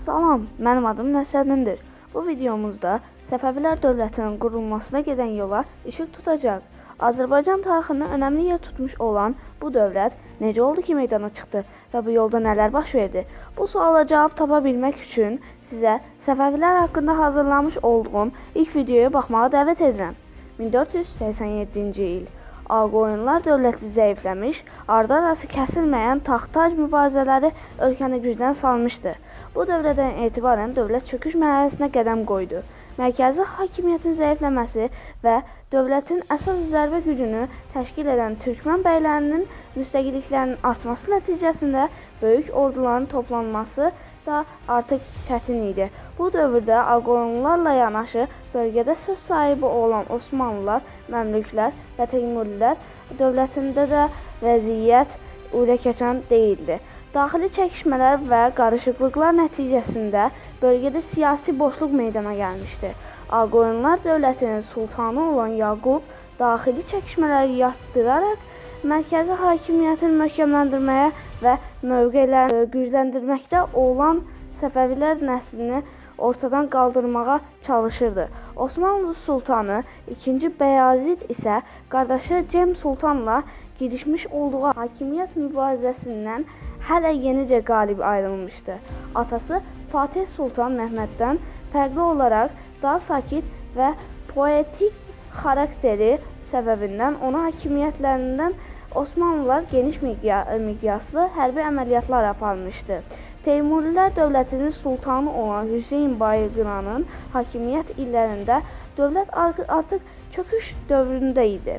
Salam, mənim adım Nəsəddindir. Bu videomuzda Səfəvilər dövlətinin qurulmasına gedən yola işıq tutacaq. Azərbaycan tarixində önəmli yer tutmuş olan bu dövlət necə oldu ki meydana çıxdı və bu yolda nələr baş verdi? Bu suala cavab tapa bilmək üçün sizə Səfəvilər haqqında hazırlamış olduğum ilk videoya baxmağa dəvət edirəm. 1487-ci il Ağqoyunlular dövləti zəifləmiş, ardı arası kəsilməyən taxt-tac mübarizələri ölkəni gücdən salmışdı. Bu dövrdən etibarən dövlət çöküş mərhələsinə qədəm qoydu. Mərkəzi hakimiyyətin zəifləməsi və dövlətin əsas zərbə gücünü təşkil edən Türkmən bəylərinin müstəqilliklərinin artması nəticəsində böyük orduların toplanması da artıq çətin idi. Bu dövrdə Ağqoyunlularla yanaşı bölgədə söz sahibi olan Osmanlılar, Məmlüklər və Teymurilər dövlətində də vəziyyət ürəkaçan deyildi. Daxili çəkişmələr və qarışıqlıqlar nəticəsində bölgədə siyasi boşluq meydana gəlmişdi. Ağqoyunlular dövlətinin sultanı olan Yaqub daxili çəkişmələri yatdıraraq mərkəzi hakimiyyətin möhkəmləndirməyə və mövqelərini gücləndirməkdə olan Səfəvilər nəslini ortadan qaldırmağa çalışırdı. Osmanlı sultanı 2. Bəyazid isə qardaşı Cem Sultanla girişmiş olduğu hakimiyyət mübarizəsindən hələ yenicə qalib ayrılmışdı. Atası Fatih Sultan Məhməddən fərqli olaraq daha sakit və poetik xarakteri səbəbindən ona hakimiyyətlərindən Osmanlılar geniş miqyaslı hərbi əməliyyatlar aparmışdı. Teymurilər dövlətinin sultanı olan Hüseyn Bayqıranın hakimiyyət illərində dövlət artıq çöküş dövründə idi.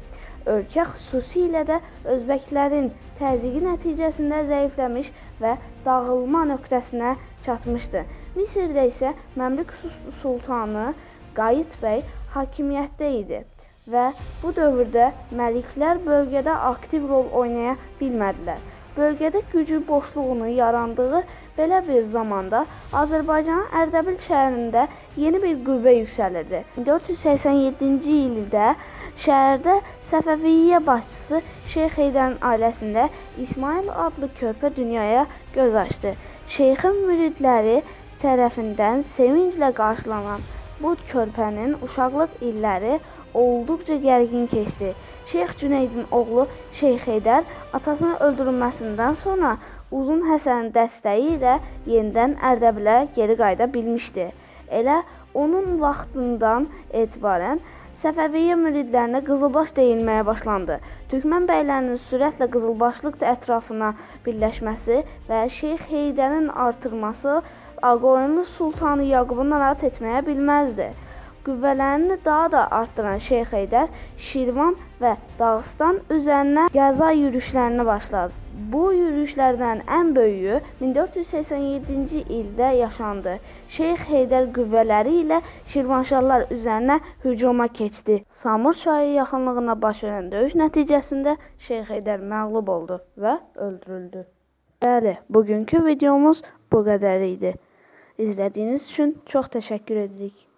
Ölkə xüsusilə də özbəklərin təzyiqi nəticəsində zəifləmiş və dağılma nöqtəsinə çatmışdı. Misirdə isə Məmlük sultanı Qayıt bəy hakimiyyətdə idi və bu dövrdə məliklər bölgədə aktiv rol oynaya bilmədilər. Bölgədə gücü boşluğunu yarandığı belə bir zamanda Azərbaycanın Ərdəbil şəhərində yeni bir qüvvə yüksəlirdi. 487-ci ildə şəhərdə Səfəviyyə başçısı Şeyx Heydərin ailəsində İsmail adlı körpə dünyaya göz açdı. Şeyxin müridləri tərəfindən sevinclə qarşılanan bu körpənin uşaqlıq illəri olduqca gərgin keçdi. Şeyx Cüneydin oğlu Şeyx Heydər atasının öldürülməsindən sonra Uzun Həsənin dəstəyi ilə yenidən Ərdəbilə geri qayıda bilmişdi. Elə onun vaxtından etibarən Səfəviyyə müridlərinə qızılbaş deyilməyə başlandı. Türkmən bəylərinin sürətlə qızılbaşlıq ətrafına birləşməsi və Şeyx Heydərin artırması Ağqoyunlu Sultanı Yaqubu narahat etməyə bilməzdi. Qüvvələrini daha da artdıran Şeyx Heydər Şirvan və Dağıstan üzərinə qəza yürüşlərinə başladı. Bu yürüşlərdən ən böyüyü 1487-ci ildə yaşandı. Şeyx Heydər qüvvələri ilə Şirvanşahlar üzərinə hücuma keçdi. Samur çayı yaxınlığında baş verən döyüş nəticəsində Şeyx Heydər məğlub oldu və öldürüldü. Bəli, bugünkü videomuz bu qədər idi. İzlədiyiniz üçün çox təşəkkür edirik.